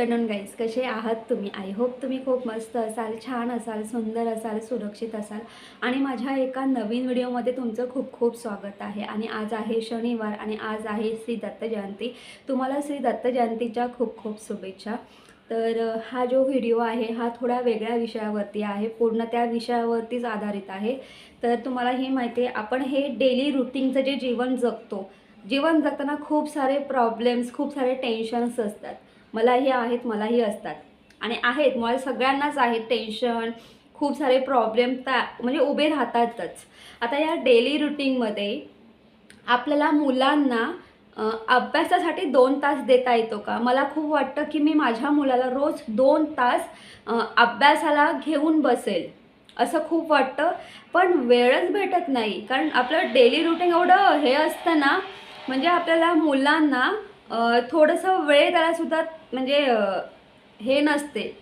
Afternoon guys कसे आहात तुम्ही? आय होप तुम्ही खूप मस्त असाल छान असाल सुंदर असाल सुरक्षित असाल. आणि माझ्या एका नवीन व्हिडिओमध्ये तुमचं खूप खूप स्वागत आहे. आणि आज आहे शनिवार आणि आज आहे श्री दत्त जयंती. तुम्हाला श्री दत्त जयंतीच्या खूप खूप शुभेच्छा. तर हा जो व्हिडिओ आहे हा थोडा वेगळ्या विषयावरती आहे पूर्ण त्या विषयावरतीच आधारित आहे. तर तुम्हाला हे माहिती आहे आपण हे डेली रुटीनचं जे जीवन जगतो जीवन जगताना खूप सारे प्रॉब्लेम्स खूप सारे टेन्शन्स असतात. मलाही आहेत मलाही असतात. आणि आहेत मला सगळ्यांनाच आहेत. टेन्शन खूप सारे प्रॉब्लेम त्या म्हणजे उभे राहतातच. आता या डेली रुटीनमध्ये आपल्याला मुलांना अभ्यासासाठी दोन तास देता येतो का? मला खूप वाटतं की मी माझ्या मुलाला रोज दोन तास अभ्यासाला घेऊन बसेल असं खूप वाटतं. पण वेळच भेटत नाही. कारण आपलं डेली रुटीन एवढं हे असतं ना म्हणजे आपल्याला मुलांना थोडंसं वेळ त्यालासुद्धा म्हणजे हे नसते.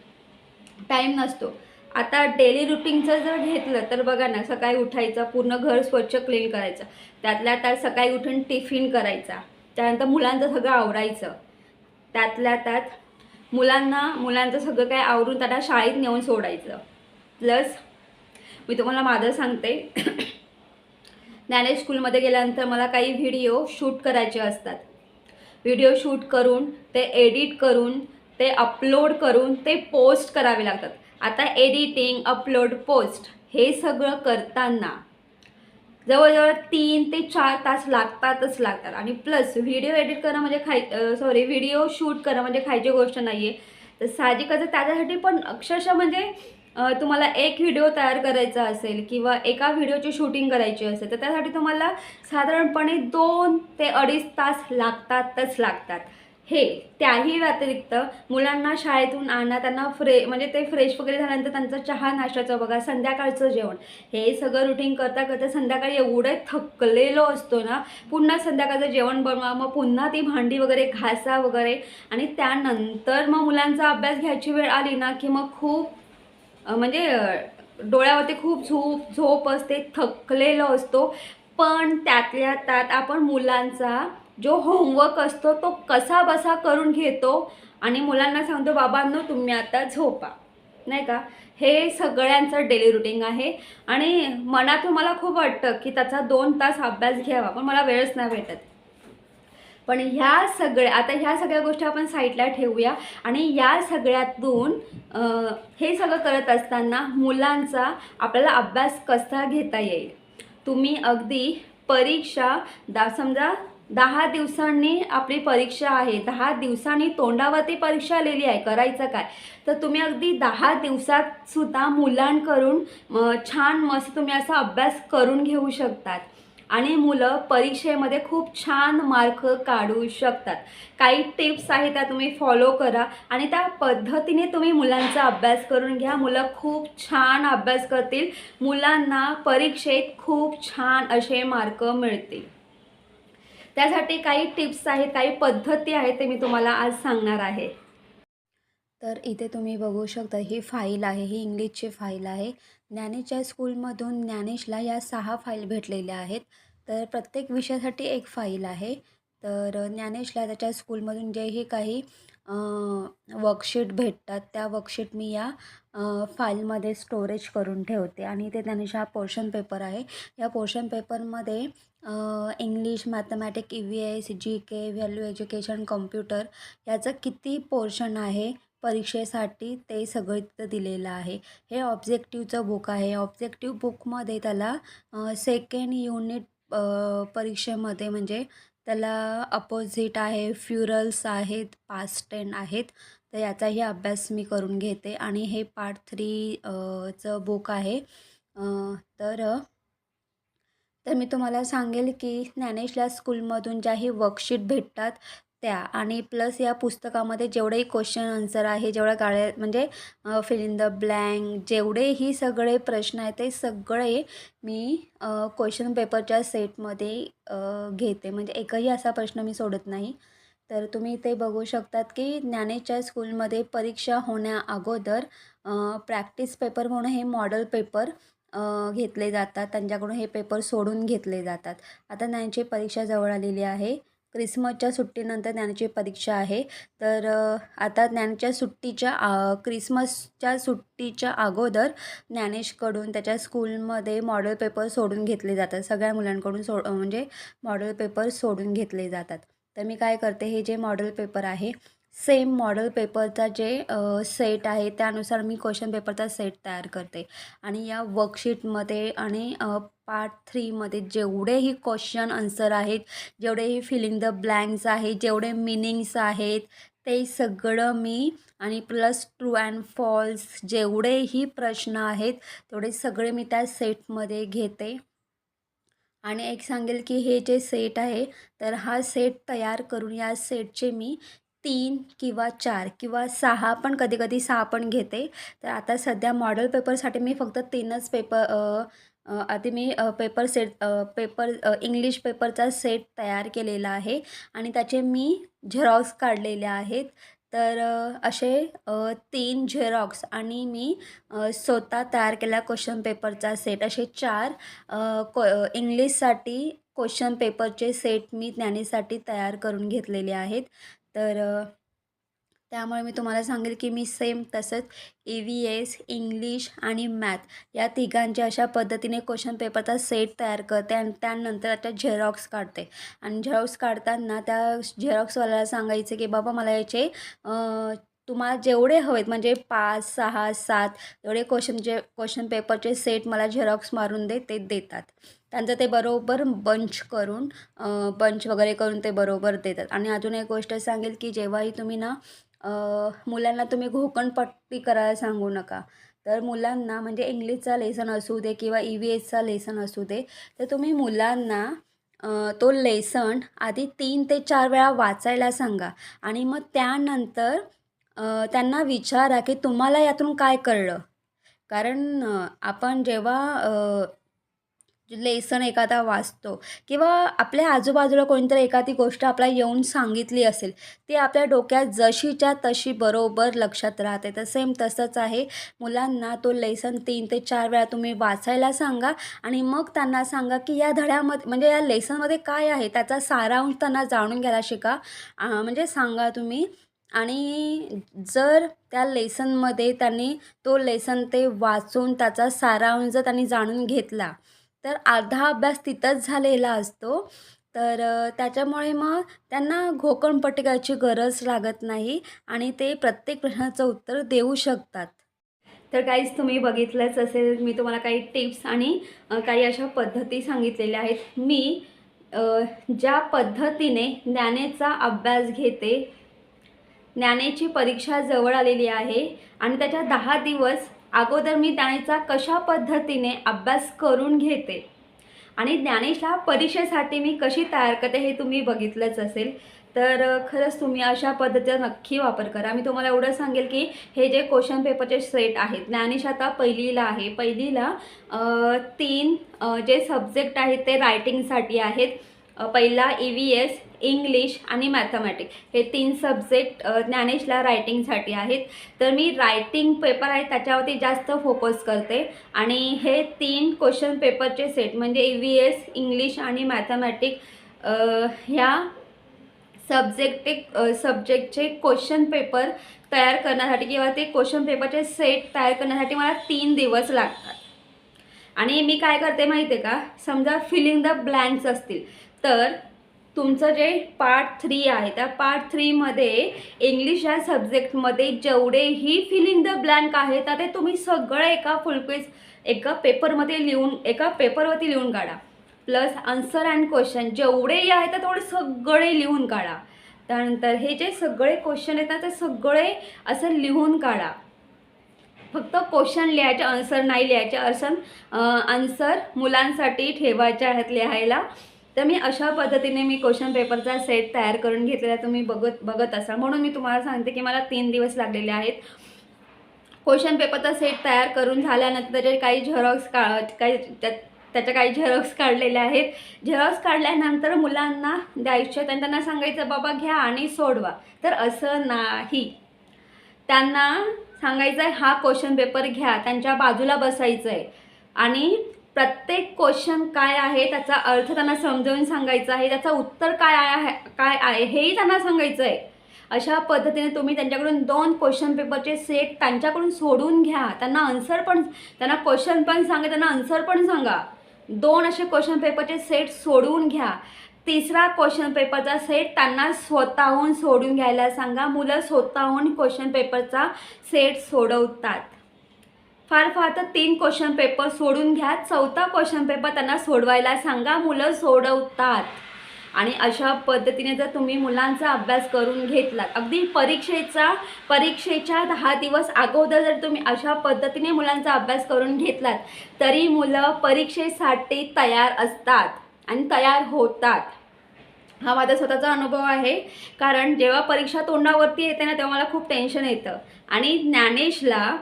टाईम नसतो. आता डेली रुटीनचं जर घेतलं तर बघा ना सकाळी उठायचं पूर्ण घर स्वच्छ क्लीन करायचं. त्यातल्या त्यात सकाळी उठून टिफिन करायचा. त्यानंतर मुलांचं सगळं आवरायचं. त्यातल्या त्यात मुलांना मुलांचं सगळं काय आवरून त्यांना शाळेत नेऊन सोडायचं. प्लस मी तुम्हाला माझं सांगते. ज्ञानेश स्कूलमध्ये गेल्यानंतर मला काही व्हिडिओ शूट करायचे असतात. व्हिडिओ शूट करून ते एडिट करून ते अपलोड करून ते पोस्ट करावे लागतात. आता एडिटिंग अपलोड पोस्ट हे सगळं करताना जवळजवळ तीन ते चार तास लागतातच लागतात. आणि प्लस व्हिडिओ एडिट करणं म्हणजे खाय सॉरी व्हिडिओ शूट करणं म्हणजे खायची गोष्ट नाही आहे तर साहजिकच त्याच्यासाठी पण अक्षरशः म्हणजे तुम्हाला एक व्हिडिओ तयार करायचा असेल किंवा एका व्हिडिओची शूटिंग करायची असेल तर त्यासाठी तुम्हाला साधारणपणे दोन ते अडीच तास लागतातच लागतात. हे त्याही व्यतिरिक्त मुलांना शाळेतून आणा त्यांना फ्रे म्हणजे ते फ्रेश वगैरे झाल्यानंतर त्यांचं चहा नाश्त्याचं बघा संध्याकाळचं जेवण. हे सगळं रुटीन करता करता संध्याकाळी एवढे थकलेलो असतो ना पुन्हा संध्याकाळचं जेवण बनवा मग पुन्हा ती भांडी वगैरे घासा वगैरे. आणि त्यानंतर मग मुलांचा अभ्यास घ्यायची वेळ आली ना की मग खूप म्हणजे डोळ्यावरती खूप झोप झोप असते थकलेलो असतो. पण त्यातल्या त्यात आपण मुलांचा जो होमवर्क असतो तो कसा बसा करून घेतो आणि मुलांना सांगतो बाबांनो तुम्ही आता झोपा. नाही का? हे सगळ्यांचं डेली रुटीन आहे. आणि मनातून मला खूप वाटतं की त्याचा दोन तास अभ्यास घ्यावा पण मला वेळच नाही भेटत. पण ह्या सगळ्या आता ह्या सगळ्या गोष्टी आपण साईडला ठेवूया. आणि या सगळ्यातून हे सगळं करत असताना मुलांचा आपल्याला अभ्यास कसा घेता येईल? तुम्ही अगदी परीक्षा दा समजा दहा दिवसांनी आपली परीक्षा आहे दहा दिवसांनी तोंडावरती परीक्षा आलेली आहे करायचं काय? तर तुम्ही अगदी दहा दिवसात सुद्धा मुलांकडून छान मस्त तुम्ही असा अभ्यास करून घेऊ शकतात. आणि मुलं परीक्षेमध्ये खूप छान मार्क काढू शकतात. काही टिप्स आहेत त्या तुम्ही फॉलो करा आणि त्या पद्धतीने तुम्ही मुलांचा अभ्यास करून घ्या. मुलं खूप छान अभ्यास करतील. मुलांना परीक्षेत खूप छान असे मार्क मिळतील. त्यासाठी काही टिप्स आहेत काही पद्धती आहेत ते मी तुम्हाला आज सांगणार आहे. तर इथे तुम्ही बघू शकता ही फाईल आहे ही इंग्लिशची फाईल आहे. ज्ञानेशच्या स्कूलमधून ज्ञानेशला या सहा फाईल भेटलेल्या आहेत. तर प्रत्येक विषयासाठी एक फाईल आहे. तर ज्ञानेशला त्याच्या स्कूलमधून जेही काही वर्कशीट भेटतात त्या वर्कशीट मी या फाईलमध्ये स्टोरेज करून ठेवते. आणि ते ज्ञानेश हा पोर्शन पेपर आहे. या पोर्शन पेपरमध्ये English mathematic E V S G K value education computer याचं किती पोर्शन आहे? परीक्षेसाठी ते सगळं इथं दिलेलं आहे. हे ऑब्जेक्टिव्हचं बुक आहे. ऑब्जेक्टिव्ह बुकमध्ये त्याला सेकंड युनिट परीक्षेमध्ये म्हणजे त्याला अपोजिट आहे फ्युरल्स आहेत पास्ट टेन आहेत. तर याचाही अभ्यास मी करून घेते. आणि हे पार्ट थ्री चं बुक आहे. तर तर मी तुम्हाला सांगेल की ज्ञानेशला स्कूलमधून ज्याही वर्कशीट भेटतात त्या. आणि प्लस या पुस्तकामध्ये जेवढेही क्वेश्चन आन्सर आहे जेवढ्या गाड्या म्हणजे फिल इन द ब्लँक जेवढेही सगळे प्रश्न आहेत ते सगळे मी क्वेश्चन पेपरच्या सेटमध्ये घेते. म्हणजे एकही असा प्रश्न मी सोडत नाही. तर तुम्ही ते बघू शकतात की ज्ञानेच्या स्कूलमध्ये परीक्षा होण्या अगोदर प्रॅक्टिस पेपर म्हणून हे मॉडल पेपर घेतले जातात. त्यांच्याकडून हे पेपर सोडून घेतले जातात. आता त्यांची परीक्षा जवळ आलेली आहे. क्रिसमसच्या सुट्टीनंतर ज्ञानाची परीक्षा आहे. तर आता ज्ञानच्या सुट्टीच्या आ क्रिसमसच्या सुट्टीच्या अगोदर ज्ञानेशकडून त्याच्या स्कूलमध्ये मॉडेल पेपर सोडून घेतले जातात. सगळ्या मुलांकडून सो म्हणजे मॉडेल पेपर सोडून घेतले जातात. तर मी काय करते हे जे मॉडेल पेपर आहे सेम मॉडेल पेपरचा जे सेट आहे त्यानुसार मी क्वेश्चन पेपरचा सेट तयार करते. आणि या वर्कशीटमध्ये आणि पार्ट थ्रीमध्ये जेवढेही क्वेश्चन आन्सर आहेत जेवढेही फिलिंग द ब्लँक्स आहेत जेवढे मिनिंग्स आहेत ते सगळं मी आणि प्लस ट्रू अँड फॉल्स जेवढेही प्रश्न आहेत तेवढे सगळे मी त्या सेटमध्ये घेते. आणि एक सांगेल की हे जे सेट आहे तर हा सेट तयार करून या सेटचे मी तीन किंवा चार किंवा सहा पण कधी कधी सहा पण घेते. तर आता सध्या मॉडेल पेपरसाठी मी फक्त तीनच पेपर आधी मी पेपर सेट पेपर इंग्लिश पेपरचा सेट तयार केलेला आहे आणि त्याचे मी झेरॉक्स काढलेले आहेत. तर असे तीन झेरॉक्स आणि मी स्वतः तयार केलेला क्वेश्चन पेपरचा सेट असे चार को इंग्लिशसाठी क्वेश्चन पेपरचे सेट मी ज्ञानेसाठी तयार करून घेतलेले आहेत. तर त्यामुळे मी तुम्हाला सांगेल की मी सेम तसंच ई व्ही एस इंग्लिश आणि मॅथ या तिघांच्या अशा पद्धतीने क्वेश्चन पेपरचा सेट तयार करते आणि त्यानंतर त्याच्या झेरॉक्स काढते. आणि झेरॉक्स काढताना त्या झेरॉक्सवाल्याला सांगायचे की बाबा मला याचे तुम्हाला जेवढे हवेत म्हणजे पाच सहा सात एवढे क्वेश्चन जे क्वेश्चन पेपरचे सेट मला झेरॉक्स मारून दे ते देतात. त्यांचं ते बरोबर बंच करून बंच वगैरे करून ते बरोबर देतात. आणि अजून एक गोष्ट सांगेल की जेव्हाही तुम्ही ना मुलांना तुम्ही घोकणपट्टी करायला सांगू नका. तर मुलांना म्हणजे इंग्लिशचा लेसन असू दे किंवा ई व्ही एसचा लेसन असू दे तर तुम्ही मुलांना तो लेसन आधी तीन ते चार वेळा वाचायला सांगा. आणि मग त्यानंतर त्यांना विचारा की तुम्हाला यातून काय कळलं? कारण आपण जेव्हा लेसन एखादा वाचतो किंवा आपल्या आजूबाजूला कोणतरी एखादी गोष्ट आपल्याला येऊन सांगितली असेल ती आपल्या डोक्यात जशीच्या तशी बरोबर लक्षात राहते. तर सेम तसंच आहे. मुलांना तो लेसन तीन ते चार वेळा तुम्ही वाचायला सांगा आणि मग त्यांना सांगा की या धड्यामध्ये म्हणजे या लेसनमध्ये काय आहे? त्याचा सारांश त्यांना जाणून घ्यायला शिका. म्हणजे सांगा तुम्ही. आणि जर त्या लेसनमध्ये त्यांनी तो लेसन ते वाचून त्याचा सारांश जर त्यांनी जाणून घेतला तर अर्धा अभ्यास तिथंच झालेला असतो. तर त्याच्यामुळे मग त्यांना घोकण पटकायची गरज लागत नाही आणि ते प्रत्येक प्रश्नाचं उत्तर देऊ शकतात. तर काहीच तुम्ही बघितलंच असेल मी तुम्हाला काही टिप्स आणि काही अशा पद्धती सांगितलेल्या आहेत. मी ज्या पद्धतीने ज्ञानेचा अभ्यास घेते ज्ञानेची परीक्षा जवळ आलेली आहे आणि त्याच्या दहा दिवस अगोदर मी ज्ञानेचा कशा पद्धतीने अभ्यास करून घेते? आणि ज्ञानेशला परीक्षेसाठी मी कशी तयार करते हे तुम्ही बघितलंच असेल. तर खरंच तुम्ही अशा पद्धतीचा नक्की वापर करा. मी तुम्हाला एवढं सांगेल की हे जे क्वेश्चन पेपरचे सेट आहेत ज्ञानेश आता पहिलीला आहे. पहिलीला तीन जे सब्जेक्ट आहेत ते रायटिंगसाठी आहेत. पहिला ई व्ही एस इंग्लिश आणि मॅथमॅटिक हे तीन सब्जेक्ट ज्ञानेशला रायटिंगसाठी आहेत. तर मी रायटिंग पेपर आहे त्याच्यावरती जास्त फोकस करते. आणि हे तीन क्वेश्चन पेपरचे सेट म्हणजे ई व्ही एस इंग्लिश आणि मॅथमॅटिक ह्या सब्जेक्ट सब्जेक्टचे क्वेश्चन पेपर तयार करण्यासाठी किंवा ते क्वेश्चन पेपरचे सेट तयार करण्यासाठी मला तीन दिवस लागतात. आणि मी काय करते माहिती आहे का? समजा फिलिंग द ब्लँक्स असतील. तर तुमचं जे पार्ट थ्री आहे त्या पार्ट थ्रीमध्ये इंग्लिश या सब्जेक्टमध्ये जेवढेही फिलिंग द ब्लँक आहे तर ते तुम्ही सगळं एका फुलपेज एका पेपरमध्ये लिहून एका पेपरवरती लिहून काढा. प्लस आन्सर अँड क्वेश्चन जेवढेही आहेत तर तेवढे सगळे लिहून काढा. त्यानंतर हे जे सगळे क्वेश्चन आहेत ना ते सगळे असं लिहून काढा. फक्त क्वेश्चन लिहायचे आन्सर नाही लिहायचे. असं आन्सर मुलांसाठी ठेवायचे आहेत लिहायला. तर मी अशा पद्धतीने मी क्वेश्चन पेपरचा सेट तयार करून घेतलेला तुम्ही बघत बघत असाल. म्हणून मी तुम्हाला सांगते की मला तीन दिवस लागलेले आहेत. क्वेश्चन पेपरचा सेट तयार करून झाल्यानंतर त्याचे काही झेरॉक्स का काही त्या त्याच्या काही झेरॉक्स काढलेले आहेत. झेरॉक्स काढल्यानंतर मुलांना द्यायचे आणि त्यांना सांगायचं बाबा घ्या आणि सोडवा. तर असं नाही. त्यांना सांगायचं आहे हा क्वेश्चन पेपर घ्या. त्यांच्या बाजूला बसायचं आहे आणि प्रत्येक क्वेश्चन काय आहे त्याचा अर्थ त्यांना समजावून सांगायचा आहे त्याचं उत्तर काय आहे काय आहे हेही त्यांना सांगायचं आहे अशा पद्धतीने तुम्ही त्यांच्याकडून दोन क्वेश्चन पेपरचे सेट त्यांच्याकडून सोडून घ्या. त्यांना आन्सर पण त्यांना क्वेश्चन पण सांगा त्यांना आन्सर पण सांगा. दोन असे क्वेश्चन पेपरचे सेट सोडवून घ्या. तिसरा क्वेश्चन पेपरचा सेट त्यांना स्वतःहून सोडून घ्यायला सांगा. मुलं स्वतःहून क्वेश्चन पेपरचा सेट सोडवतात. फार फार तर तीन क्वेश्चन पेपर सोडून घ्या. चौथा क्वेश्चन पेपर त्यांना सोडवायला सांगा. मुलं सोडवतात. आणि अशा पद्धतीने जर तुम्ही मुलांचा अभ्यास करून घेतलात अगदी परीक्षेचा परीक्षेच्या दहा दिवस अगोदर जर तुम्ही अशा पद्धतीने मुलांचा अभ्यास करून घेतलात तरी मुलं परीक्षेसाठी तयार असतात आणि तयार होतात. हा माझा स्वतःचा अनुभव आहे. कारण जेव्हा परीक्षा तोंडावरती येते ना तेव्हा मला खूप टेन्शन येतं. आणि ज्ञानेशला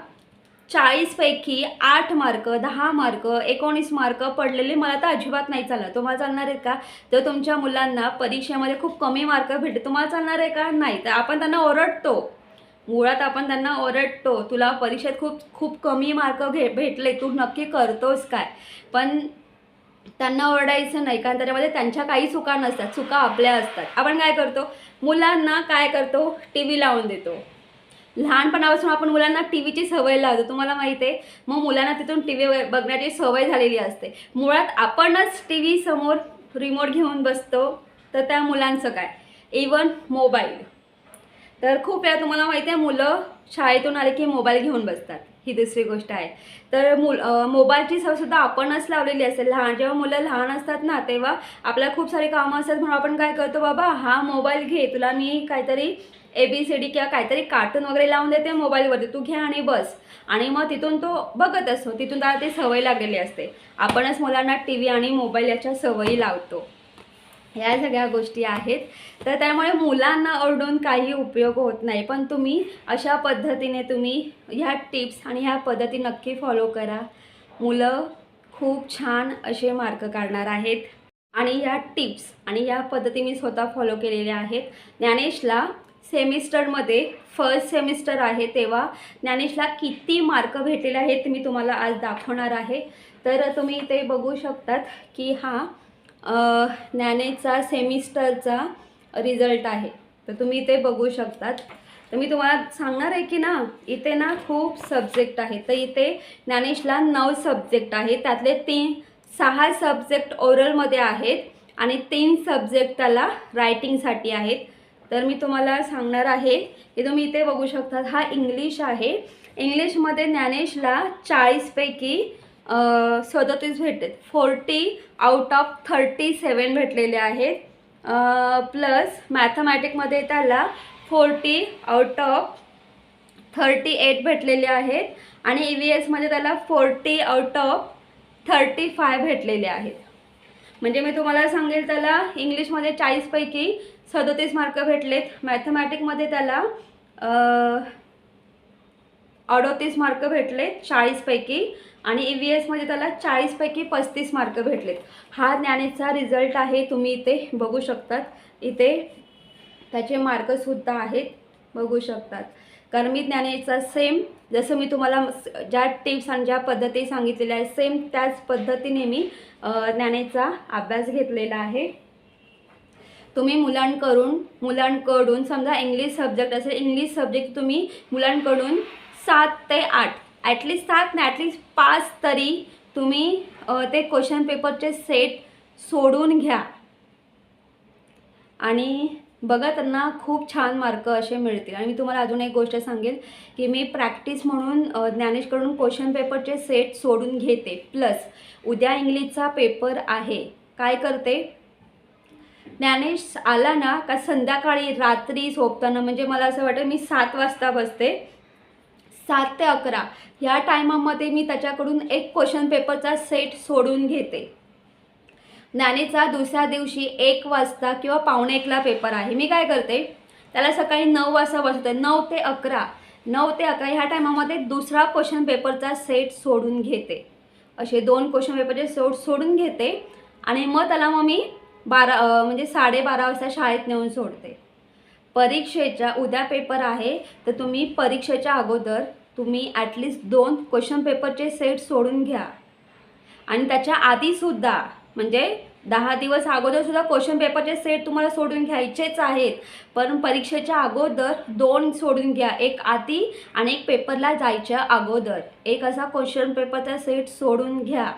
चाळीसपैकी आठ मार्क दहा मार्क एकोणीस मार्क पडलेले मला तर अजिबात नाही चालणार. तुम्हाला चालणार आहे का? तर तुमच्या मुलांना परीक्षेमध्ये खूप कमी मार्क भेटले. तुम्हाला चालणार आहे का? नाही. तर आपण त्यांना ओरडतो. मुळात आपण त्यांना ओरडतो. तुला परीक्षेत खूप खूप कमी मार्क घे भेटले. तू नक्की करतोस काय? पण त्यांना ओरडायचं नाही. कारण त्याच्यामध्ये त्यांच्या काही चुका नसतात. चुका आपल्या असतात. आपण काय करतो? मुलांना काय करतो? टी व्ही लावून देतो. लहानपणापासून आपण मुलांना टी व्हीची सवय लावतो. तुम्हाला माहिती आहे मग मुलांना तिथून टी व्ही बघण्याची सवय झालेली असते. मुळात आपणच टी व्ही समोर रिमोट घेऊन बसतो तर त्या मुलांचं काय? इवन मोबाईल तर खूप वेळा तुम्हाला माहिती आहे मुलं शाळेतून आले की मोबाईल घेऊन बसतात. ही दुसरी गोष्ट आहे. तर मुल मोबाईलची सवयसुद्धा आपणच लावलेली असेल लहान जेव्हा मुलं लहान असतात ना तेव्हा आपल्याला खूप सारे कामं असतात म्हणून आपण काय करतो बाबा हा मोबाईल घे. तुला मी काहीतरी ए बी सी डी किंवा काहीतरी कार्टून वगैरे लावून देते मोबाईलवरती तू घ्या आणि बस. आणि मग तिथून तो बघत असतो. तिथून त्याला ती सवय लागलेली असते. आपणच मुलांना टी व्ही आणि मोबाईल याच्या सवयी लावतो. या सगळ्या गोष्टी आहेत. तर त्यामुळे मुलांना ओरडून काही उपयोग होत नाही. पण तुम्ही अशा पद्धतीने तुम्ही ह्या टिप्स आणि ह्या पद्धती नक्की फॉलो करा. मुलं खूप छान असे मार्क काढणार आहेत. आणि या टिप्स आणि या पद्धती मी स्वतः फॉलो केलेल्या आहेत. ज्ञानेशला सेमिस्टरमध्ये फर्स्ट सेमिस्टर आहे तेव्हा. ज्ञानेशला किती मार्क भेटलेले आहेत ते मी तुम्हाला आज दाखवणार आहे. तर तुम्ही ते बघू शकतात की हा ज्ञानेशचा ज्ञानेचा सेमिस्टरचा रिझल्ट आहे. तर तुम्ही ते बघू शकतात. तर मी तुम्हाला सांगणार आहे की ना इथे ना खूप सब्जेक्ट आहे. तर इथे ज्ञानेशला नऊ सब्जेक्ट आहे. त्यातले तीन सहा सब्जेक्ट ओरलमध्ये आहेत आणि तीन सब्जेक्ट त्याला रायटिंगसाठी आहेत. तर मी तुम्हाला सांगणार आहे की तुम्ही इथे बघू शकता हा इंग्लिश आहे. इंग्लिशमध्ये ज्ञानेशला चाळीसपैकी सदतीस भेटते forty out of thirty seven भेटलेले आहेत. प्लस मॅथमॅटिकमध्ये त्याला forty out of thirty eight भेटलेले आहेत. आणि ई व्ही एसमध्ये त्याला forty out of thirty five भेटलेले आहेत. म्हणजे मी तुम्हाला सांगेल त्याला इंग्लिशमध्ये चाळीसपैकी सदोतीस मार्क भेटलेत. मॅथमॅटिकमध्ये त्याला अडोतीस मार्क भेटलेत चाळीसपैकी आणि ई व्ही एसमध्ये त्याला चाळीसपैकी पस्तीस मार्क भेटलेत. हा ज्ञानेचा रिझल्ट आहे तुम्ही इथे बघू शकतात. इथे त्याचे मार्कसुद्धा आहेत बघू शकतात. कारण मी ज्ञानेचा सेम जसं मी तुम्हाला ज्या टिप्स आणि ज्या पद्धती सांगितलेल्या आहेत सेम त्याच पद्धतीने मी ज्ञानेचा अभ्यास घेतलेला आहे. तुम्ही मुलांकडून मुलांकडून समजा इंग्लिश सब्जेक्ट असेल इंग्लिश सब्जेक्ट तुम्ही मुलांकडून सात ते आठ ॲटलिस्ट सात नाही ॲटलिस्ट पाच तरी तुम्ही ते क्वेश्चन पेपरचे सेट सोडून घ्या. आणि बघा त्यांना खूप छान मार्क असे मिळतील. आणि मी तुम्हाला अजून एक गोष्ट सांगेल की मी प्रॅक्टिस म्हणून ज्ञानेशकडून क्वेश्चन पेपरचे सेट सोडून घेते. प्लस उद्या इंग्लिशचा पेपर आहे. काय करते? ज्ञानेश आला ना का संध्याकाळी रात्री झोपताना म्हणजे मला असं वाटतं मी सात वाजता बसते. सात ते अकरा. ह्या टायमामध्ये मी त्याच्याकडून एक क्वेश्चन पेपरचा सेट सोडून घेते. ज्ञानेचा दुसऱ्या दिवशी एक वाजता किंवा पावणे एकला पेपर आहे. मी काय करते? त्याला सकाळी नऊ वाजता बसवते. नऊ ते अकरा. नऊ ते अकरा ह्या टायमामध्ये दुसरा क्वेश्चन पेपरचा सेट सोडून घेते. असे दोन क्वेश्चन पेपरचे सोड सोडून घेते आणि मग त्याला मग मी बारा म्हणजे साडेबारा वाजता शाळेत नेऊन सोडते. परीक्षेच्या उद्या पेपर आहे तर तुम्ही परीक्षेच्या अगोदर तुम्ही ॲटलिस्ट दोन क्वेश्चन पेपरचे सेट सोडून घ्या. आणि त्याच्या आधीसुद्धा म्हणजे दहा दिवस अगोदर सुद्धा क्वेश्चन पेपरचे सेट तुम्हाला सोडून घ्यायचेच आहेत. पण परीक्षेच्या अगोदर दोन सोडून घ्या. एक आधी आणि एक पेपरला जायच्या अगोदर. एक असा क्वेश्चन पेपरचा सेट सोडून घ्या.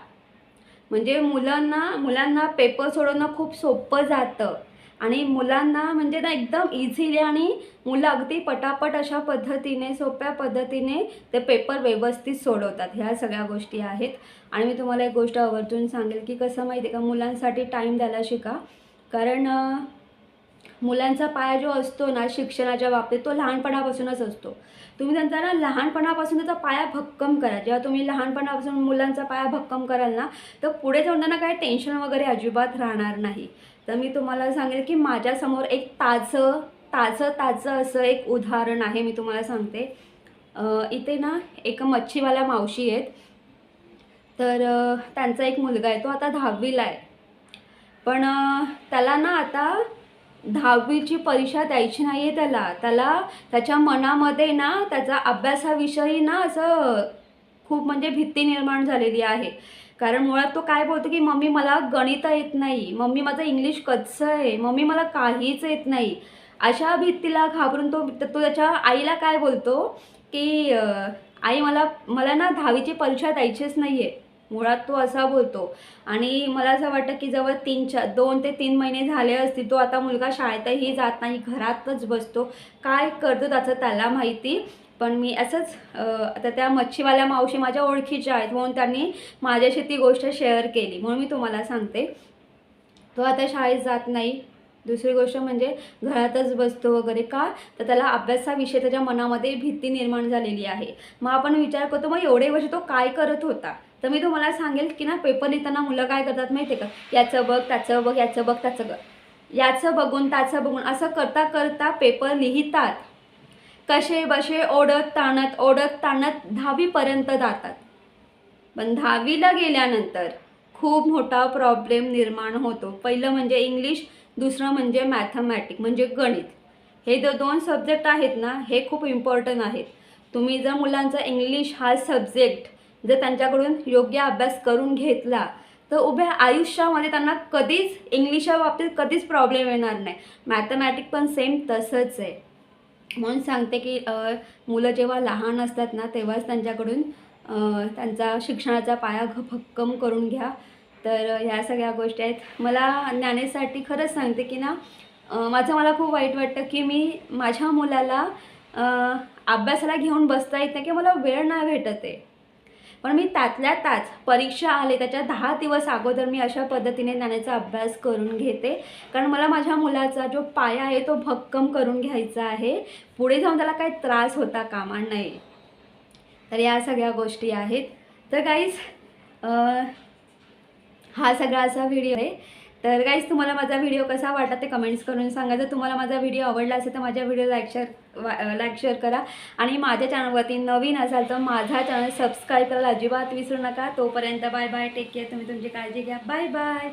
म्हणजे मुलांना मुलांना पेपर सोडवणं खूप सोपं जातं. आणि मुलांना म्हणजे ना एकदम इझिली आणि मुलं अगदी पटापट अशा पद्धतीने सोप्या पद्धतीने ते पेपर व्यवस्थित सोडवतात. ह्या सगळ्या गोष्टी आहेत. आणि मी तुम्हाला एक गोष्ट आवर्जून सांगेल की कसं माहिती आहे का मुलांसाठी टाईम द्यायला शिका. कारण मुलांचा पाया जो असतो ना शिक्षणाच्या बाबतीत तो लहानपणापासूनच असतो. तुम्ही त्यांचा ना लहानपणापासून त्याचा पाया भक्कम करा. जेव्हा तुम्ही लहानपणापासून मुलांचा पाया भक्कम कराल ना तर पुढे जाऊन त्यांना काही टेन्शन वगैरे अजिबात राहणार नाही. तर मी तुम्हाला सांगेल की माझ्यासमोर एक ताजं ताजं ताजं असं एक उदाहरण आहे मी तुम्हाला सांगते. इथे ना एक मच्छीवाल्या मावशी आहेत. तर त्यांचा एक मुलगा आहे तो आता दहावीला आहे. पण त्याला ना आता दहावीची परीक्षा द्यायची नाही आहे त्याला. त्याला त्याच्या मनामध्ये ना त्याचा अभ्यासाविषयी ना असं खूप म्हणजे भीती निर्माण झालेली आहे. कारण मुळात तो काय बोलतो की मम्मी मला गणित येत नाही. मम्मी माझं इंग्लिश कच्चं आहे. मम्मी मला काहीच येत नाही. अशा भीतीला घाबरून तो तो त्याच्या आईला काय बोलतो की आई मला मला ना दहावीची परीक्षा द्यायचीच नाही आहे मुळात तो असा बोलतो. आणि मला असं वाटतं की जवळ तीन चार दोन ते तीन महिने झाले असतील तो आता मुलगा शाळेतही जात नाही घरातच बसतो. काय करतो त्याचं त्याला माहिती. पण मी असंच आता त्या मच्छीवाल्या मावशी माझ्या ओळखीच्या आहेत म्हणून त्यांनी माझ्याशी ती गोष्ट शेअर केली. म्हणून मी तुम्हाला सांगते. तो आता शाळेत जात नाही. दुसरी गोष्ट म्हणजे घरातच बसतो वगैरे. का? तर त्याला अभ्यासाविषयी त्याच्या मनामध्ये भीती निर्माण झालेली आहे. मग आपण विचार करतो मग एवढे वर्ष तो काय करत होता? तर मी तुम्हाला सांगेल की ना पेपर लिहिताना मुलं काय करतात माहिती आहे का? याचं बघ त्याचं बघ याचं बघ त्याचं बघ याचं बघून त्याचं बघून असं करता करता पेपर लिहितात. कसे बसे ओढत ताणत ओढत ताणत दहावीपर्यंत जातात. पण दहावीला गेल्यानंतर खूप मोठा प्रॉब्लेम निर्माण होतो. पहिलं म्हणजे इंग्लिश दुसरं म्हणजे मॅथमॅटिक म्हणजे गणित. हे जो दोन सब्जेक्ट आहेत ना हे खूप इम्पॉर्टंट आहेत. तुम्ही जर मुलांचा इंग्लिश हा सब्जेक्ट जर त्यांच्याकडून योग्य अभ्यास करून घेतला तर उभ्या आयुष्यामध्ये त्यांना कधीच इंग्लिशच्या बाबतीत कधीच प्रॉब्लेम येणार नाही. मॅथमॅटिक पण सेम तसंच आहे. म्हणून सांगते की मुलं जेव्हा लहान असतात ना तेव्हाच त्यांच्याकडून त्यांचा शिक्षणाचा पाया घ भक्कम करून घ्या. तर ह्या सगळ्या गोष्टी आहेत. मला ज्ञानेसाठी खरंच सांगते की ना माझं मला खूप वाईट वाटतं की मी माझ्या मुलाला अभ्यासाला घेऊन बसता येत नाही की मला वेळ नाही भेटत आहे. पण मी त्यातल्या त्याच परीक्षा आले त्याच्या दहा दिवस अगोदर मी अशा पद्धतीने ज्ञानेचा अभ्यास करून घेते. कारण मला माझ्या मुलाचा जो पाया आहे तो भक्कम करून घ्यायचा आहे. पुढे जाऊन त्याला काही त्रास होता कामा नाही तर या सगळ्या गोष्टी आहेत. तर काहीच हा सगळा असा व्हिडिओ आहे. तर गाईज तुम्हाला माझा व्हिडिओ कसा वाटला ते कमेंट्स करून सांगा. जर तुम्हाला माझा व्हिडिओ आवडला असेल तर माझ्या video like share like share करा. आणि माझ्या चॅनलवरती नवीन असाल तर माझा चॅनल सबस्क्राईब करायला अजिबात विसरू नका. तोपर्यंत बाय बाय टेक केअर तुम्ही तुमची काळजी घ्या. Bye bye